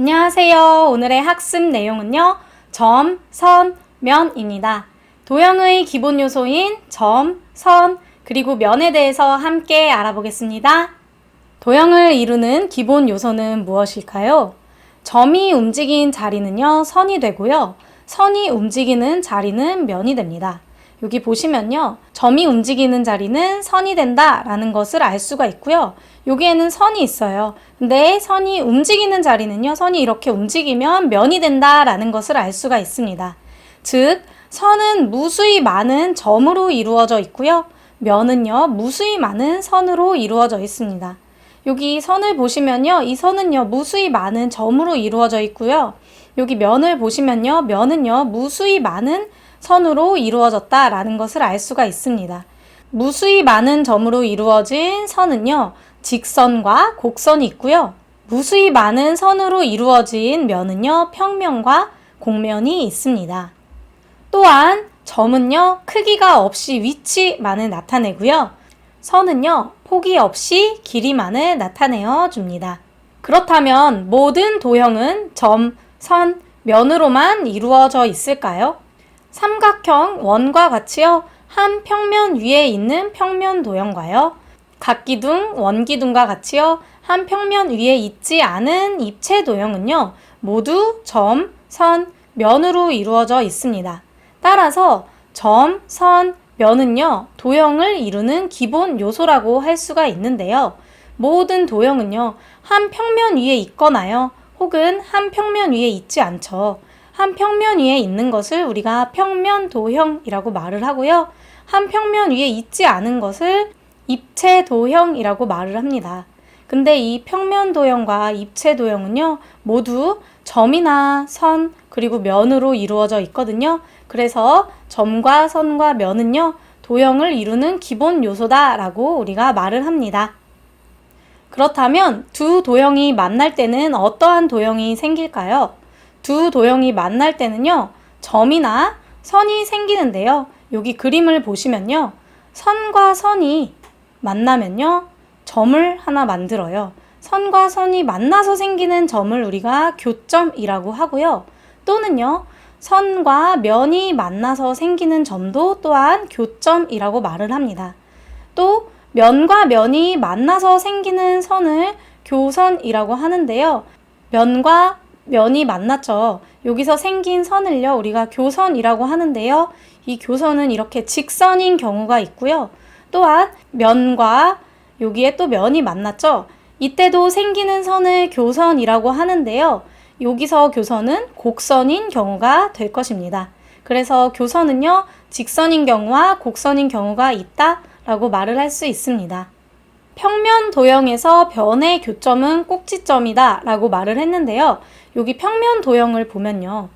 안녕하세요. 오늘의 학습 내용은요. 점, 선, 면입니다. 도형의 기본 요소인 점, 선, 그리고 면에 대해서 함께 알아보겠습니다. 도형을 이루는 기본 요소는 무엇일까요? 점이 움직인 자리는요, 선이 되고요. 선이 움직이는 자리는 면이 됩니다. 여기 보시면요. 점이 움직이는 자리는 선이 된다 라는 것을 알 수가 있고요. 여기에는 선이 있어요. 근데 선이 움직이는 자리는요. 선이 이렇게 움직이면 면이 된다 라는 것을 알 수가 있습니다. 즉, 선은 무수히 많은 점으로 이루어져 있고요. 면은요. 무수히 많은 선으로 이루어져 있습니다. 여기 선을 보시면요. 이 선은요. 무수히 많은 점으로 이루어져 있고요. 여기 면을 보시면요. 면은요. 무수히 많은 선으로 이루어졌다라는 것을 알 수가 있습니다. 무수히 많은 점으로 이루어진 선은요, 직선과 곡선이 있고요. 무수히 많은 선으로 이루어진 면은요, 평면과 곡면이 있습니다. 또한 점은요, 크기가 없이 위치만을 나타내고요. 선은요, 폭이 없이 길이만을 나타내어 줍니다. 그렇다면 모든 도형은 점, 선, 면으로만 이루어져 있을까요? 삼각형 원과 같이요. 한 평면 위에 있는 평면 도형과요. 각기둥, 원기둥과 같이요. 한 평면 위에 있지 않은 입체 도형은요. 모두 점, 선, 면으로 이루어져 있습니다. 따라서 점, 선, 면은요. 도형을 이루는 기본 요소라고 할 수가 있는데요. 모든 도형은요. 한 평면 위에 있거나요. 혹은 한 평면 위에 있지 않죠. 한 평면 위에 있는 것을 우리가 평면 도형이라고 말을 하고요. 한 평면 위에 있지 않은 것을 입체 도형이라고 말을 합니다. 근데 이 평면 도형과 입체 도형은요, 모두 점이나 선, 그리고 면으로 이루어져 있거든요. 그래서 점과 선과 면은요, 도형을 이루는 기본 요소다라고 우리가 말을 합니다. 그렇다면 두 도형이 만날 때는 어떠한 도형이 생길까요? 두 도형이 만날 때는요, 점이나 선이 생기는데요. 여기 그림을 보시면요. 선과 선이 만나면요. 점을 하나 만들어요. 선과 선이 만나서 생기는 점을 우리가 교점이라고 하고요. 또는요. 선과 면이 만나서 생기는 점도 또한 교점이라고 말을 합니다. 또 면과 면이 만나서 생기는 선을 교선이라고 하는데요. 면과 면이 만났죠. 여기서 생긴 선을요, 우리가 교선이라고 하는데요. 이 교선은 이렇게 직선인 경우가 있고요. 또한 면과 여기에 또 면이 만났죠. 이때도 생기는 선을 교선이라고 하는데요. 여기서 교선은 곡선인 경우가 될 것입니다. 그래서 교선은요, 직선인 경우와 곡선인 경우가 있다라고 말을 할 수 있습니다. 평면 도형에서 변의 교점은 꼭지점이다 라고 말을 했는데요. 여기 평면 도형을 보면요.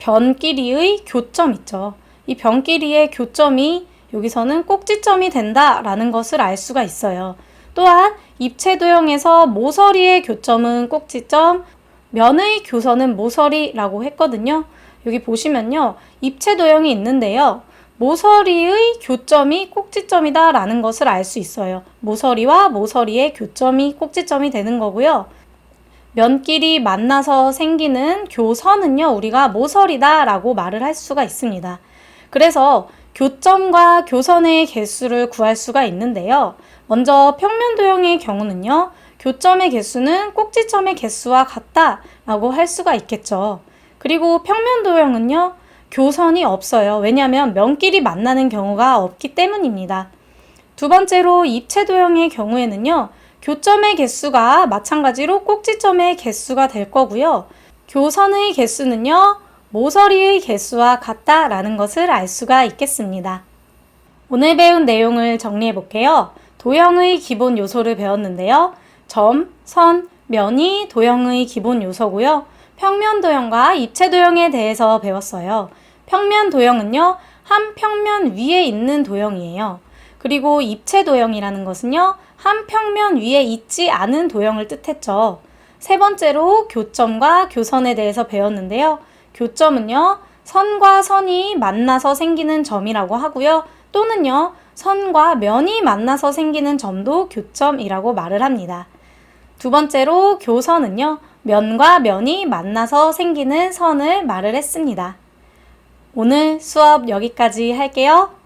변끼리의 교점 있죠. 이 변끼리의 교점이 여기서는 꼭지점이 된다 라는 것을 알 수가 있어요. 또한 입체 도형에서 모서리의 교점은 꼭지점, 면의 교선은 모서리라고 했거든요. 여기 보시면요. 입체 도형이 있는데요. 모서리의 교점이 꼭지점이다 라는 것을 알 수 있어요. 모서리와 모서리의 교점이 꼭지점이 되는 거고요. 면끼리 만나서 생기는 교선은요, 우리가 모서리다 라고 말을 할 수가 있습니다. 그래서 교점과 교선의 개수를 구할 수가 있는데요. 먼저 평면 도형의 경우는요, 교점의 개수는 꼭지점의 개수와 같다 라고 할 수가 있겠죠. 그리고 평면 도형은요, 교선이 없어요. 왜냐하면 면끼리 만나는 경우가 없기 때문입니다. 두 번째로 입체 도형의 경우에는요, 교점의 개수가 마찬가지로 꼭지점의 개수가 될 거고요. 교선의 개수는요, 모서리의 개수와 같다라는 것을 알 수가 있겠습니다. 오늘 배운 내용을 정리해 볼게요. 도형의 기본 요소를 배웠는데요. 점, 선, 면이 도형의 기본 요소고요. 평면 도형과 입체 도형에 대해서 배웠어요. 평면 도형은요, 한 평면 위에 있는 도형이에요. 그리고 입체 도형이라는 것은요, 한 평면 위에 있지 않은 도형을 뜻했죠. 세 번째로 교점과 교선에 대해서 배웠는데요. 교점은요, 선과 선이 만나서 생기는 점이라고 하고요. 또는요, 선과 면이 만나서 생기는 점도 교점이라고 말을 합니다. 두 번째로 교선은요, 면과 면이 만나서 생기는 선을 말을 했습니다. 오늘 수업 여기까지 할게요.